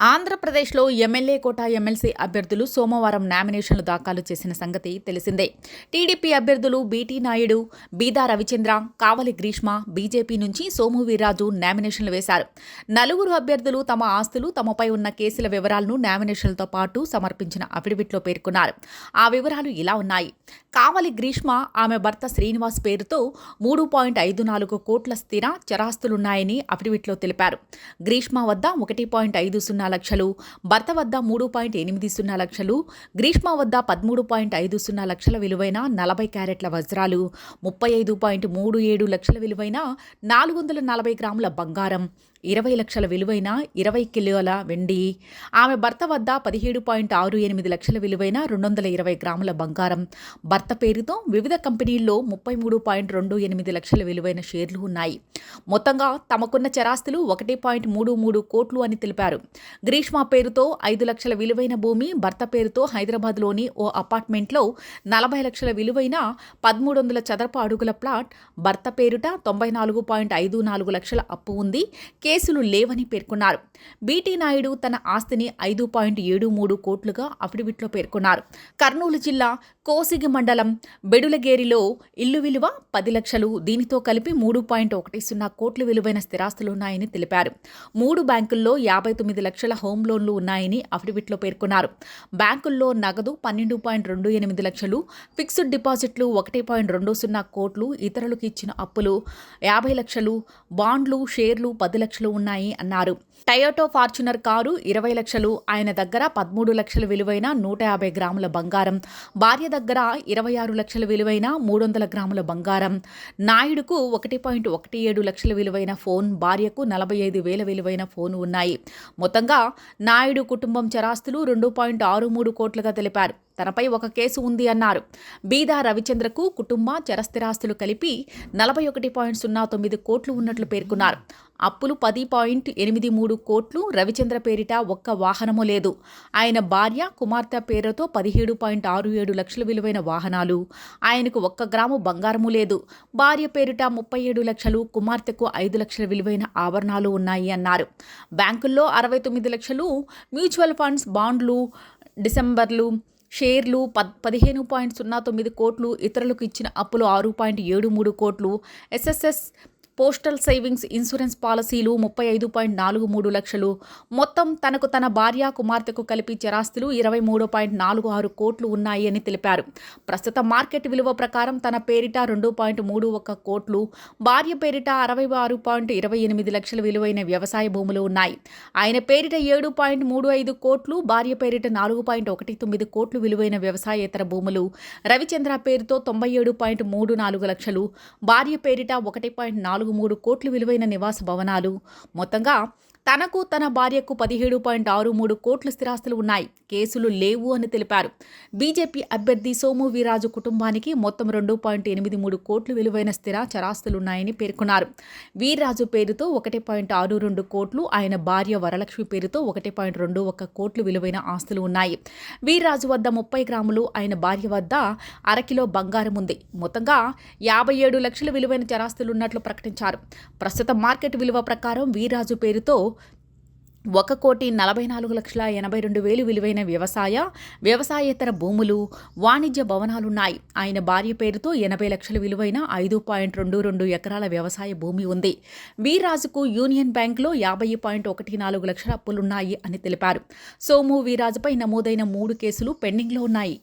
ఆంధ్రప్రదేశ్లో ఎమ్మెల్యే కోట ఎమ్మెల్సీ అభ్యర్థులు సోమవారం నామినేషన్లు దాఖలు చేసిన సంగతి తెలిసిందే. టీడీపీ అభ్యర్థులు B T Naidu Beeda Ravichandra Kavali Greeshma BJP నుంచి సోము వీర్రాజు నామినేషన్లు వేశారు. నలుగురు అభ్యర్థులు తమ ఆస్తులు తమపై ఉన్న కేసుల వివరాలను నామినేషన్లతో పాటు సమర్పించిన అఫిడవిట్లో పేర్కొన్నారు. ఆ వివరాలు ఇలా ఉన్నాయి. కావలి గ్రీష్మ ఆమె భర్త శ్రీనివాస్ పేరుతో మూడు పాయింట్ ఐదు నాలుగు కోట్ల స్థిర చరాస్తులున్నాయని అఫిడవిట్లో తెలిపారు. గ్రీష్మ వద్ద ఒకటి పాయింట్ ఐదు సున్నా లక్షలు భర్త వద్ద మూడు పాయింట్ ఎనిమిది సున్నా లక్షలు గ్రీష్మ వద్ద పదమూడు పాయింట్ ఐదు సున్నా లక్షల విలువైన నలభై క్యారెట్ల వజ్రాలు ముప్పై ఐదు పాయింట్ మూడు ఏడు లక్షల విలువైన నాలుగు వందల నలభై గ్రాముల బంగారం. ఇరవై లక్షల విలువైన ఇరవై కిలోల వెండి. ఆమె భర్త వద్ద పదిహేడు పాయింట్ ఆరు ఎనిమిది లక్షల విలువైన రెండు వందల ఇరవై గ్రాముల బంగారం. భర్త పేరుతో వివిధ కంపెనీల్లో ముప్పై మూడు పాయింట్ రెండు ఎనిమిది లక్షల విలువైన షేర్లు ఉన్నాయి. మొత్తంగా తమకున్న చరాస్తులు ఒకటి పాయింట్ మూడు మూడు కోట్లు అని తెలిపారు. గ్రీష్మ పేరుతో ఐదు లక్షల విలువైన భూమి భర్త పేరుతో హైదరాబాద్లోని ఓ అపార్ట్మెంట్లో నలభై లక్షల విలువైన పదమూడు వందల చదరపు అడుగుల ప్లాట్ భర్త పేరుట తొంభై నాలుగు పాయింట్ ఐదు నాలుగు లక్షల అప్పు ఉంది. కే కేసులు లేవని పేర్కొన్నారు. బీటీ నాయుడు తన ఆస్తిని ఐదు పాయింట్ ఏడు మూడు కోట్లుగా అఫిడవిట్లో పేర్కొన్నారు. కర్నూలు జిల్లా కోసిగి మండలం బెడులగేరిలో ఇల్లు విలువ పది లక్షలు. దీనితో కలిపి మూడు పాయింట్ ఒకటి సున్నా కోట్ల విలువైన స్థిరాస్తులున్నాయని తెలిపారు. మూడు బ్యాంకుల్లో యాభై తొమ్మిది లక్షల హోమ్ లోన్లు ఉన్నాయని అఫిడవిట్లో పేర్కొన్నారు. బ్యాంకుల్లో నగదు పన్నెండు పాయింట్ రెండు ఎనిమిది లక్షలు. ఫిక్స్డ్ డిపాజిట్లు ఒకటి పాయింట్ రెండు సున్నా కోట్లు. ఇతరులకు ఇచ్చిన అప్పులు యాభై లక్షలు. బాండ్లు షేర్లు పది లక్షలు. ఉన్నాయి అన్నారు. టయోటో ఫార్చునర్ కారు ఇరవై లక్షలు ఆయన దగ్గర పదమూడు లక్షల విలువైన నూట యాభై గ్రాముల బంగారం భార్య దగ్గర ఇరవై ఆరు లక్షల విలువైన మూడు వందల గ్రాముల బంగారం నాయుడుకు ఒకటి పాయింట్ ఒకటి ఏడు లక్షల విలువైన ఫోన్ భార్యకు నలభై ఐదు వేల విలువైన ఫోన్ ఉన్నాయి. మొత్తంగా నాయుడు కుటుంబం చరాస్తులు రెండు పాయింట్ ఆరు మూడు కోట్లుగా తెలిపారు. తనపై ఒక కేసు ఉంది అన్నారు. బీదా రవిచంద్రకు కుటుంబ చరస్థిరాస్తులు కలిపి నలభై ఒకటి పాయింట్ సున్నా తొమ్మిది కోట్లు ఉన్నట్లు పేర్కొన్నారు. అప్పులు పది పాయింట్ ఎనిమిది మూడు కోట్లు రవిచంద్ర పేరిట ఒక్క వాహనము లేదు. ఆయన భార్య కుమార్తె పేరుతో పదిహేడు పాయింట్ ఆరు ఏడు లక్షల విలువైన వాహనాలు ఆయనకు ఒక్క గ్రాము బంగారము లేదు. భార్య పేరిట ముప్పై ఏడు లక్షలు కుమార్తెకు ఐదు లక్షల విలువైన ఆభరణాలు ఉన్నాయి అన్నారు. బ్యాంకుల్లో అరవై తొమ్మిది లక్షలు మ్యూచువల్ ఫండ్స్ బాండ్లు డిసెంబర్లు షేర్లు పద్ పదిహేను పాయింట్ సున్నా తొమ్మిది కోట్లు ఇతరులకు ఇచ్చిన అప్పులు ఆరు పాయింట్ ఏడు మూడు కోట్లు. ఎస్ఎస్ఎస్ పోస్టల్ సేవింగ్స్ ఇన్సూరెన్స్ పాలసీలు ముప్పై ఐదు పాయింట్ నాలుగు మూడు లక్షలు. మొత్తం తనకు తన భార్య కుమార్తెకు కలిపి చరాస్తులు ఇరవై మూడు పాయింట్ నాలుగు ఆరు కోట్లు ఉన్నాయి అని తెలిపారు. ప్రస్తుత మార్కెట్ విలువ ప్రకారం తన పేరిట రెండు పాయింట్ మూడు ఒక కోట్లు భార్య పేరిట అరవై ఆరు పాయింట్ ఇరవై ఎనిమిది లక్షల విలువైన వ్యవసాయ భూములు ఉన్నాయి. ఆయన పేరిట ఏడు పాయింట్ మూడు ఐదు కోట్లు భార్య పేరిట నాలుగు పాయింట్ ఒకటి తొమ్మిది కోట్లు విలువైన వ్యవసాయేతర భూములు. రవిచంద్ర పేరుతో తొంభై ఏడు పాయింట్ మూడు నాలుగు లక్షలు భార్య పేరిట ఒకటి పాయింట్ నాలుగు మూడు కోట్లు విలువైన నివాస భవనాలు. మొత్తంగా తనకు తన భార్యకు పదిహేడు పాయింట్ ఆరు మూడు కోట్ల స్థిరాస్తులు ఉన్నాయి. కేసులు లేవు అని తెలిపారు. బీజేపీ అభ్యర్థి సోము వీరాజు కుటుంబానికి మొత్తం రెండు పాయింట్ ఎనిమిది మూడు కోట్లు విలువైన స్థిర చరాస్తులున్నాయని పేర్కొన్నారు. వీర్రాజు పేరుతో ఒకటి పాయింట్ ఆరు రెండు కోట్లు ఆయన భార్య వరలక్ష్మి పేరుతో ఒకటి పాయింట్ రెండు ఒక కోట్లు విలువైన ఆస్తులు ఉన్నాయి. వీర్రాజు వద్ద ముప్పై గ్రాములు ఆయన భార్య వద్ద అరకిలో బంగారం ఉంది. మొత్తంగా యాభై ఏడు లక్షల విలువైన చరాస్తులు ఉన్నట్లు ప్రకటించారు. ప్రస్తుత మార్కెట్ విలువ ప్రకారం వీర్రాజు పేరుతో ఒక కోటి నలభై నాలుగు లక్షల ఎనభై రెండు వేలు విలువైన వ్యవసాయ వ్యవసాయేతర భూములు వాణిజ్య భవనాలున్నాయి. ఆయన భార్య పేరుతో ఎనభై లక్షల విలువైన ఐదు పాయింట్ రెండు రెండు ఎకరాల వ్యవసాయ భూమి ఉంది. వీరాజుకు యూనియన్ బ్యాంక్లో యాభై పాయింట్ ఒకటి నాలుగు లక్షల అప్పులున్నాయి అని తెలిపారు. సోము వీరాజుపై నమోదైన మూడు కేసులు పెండింగ్లో ఉన్నాయి.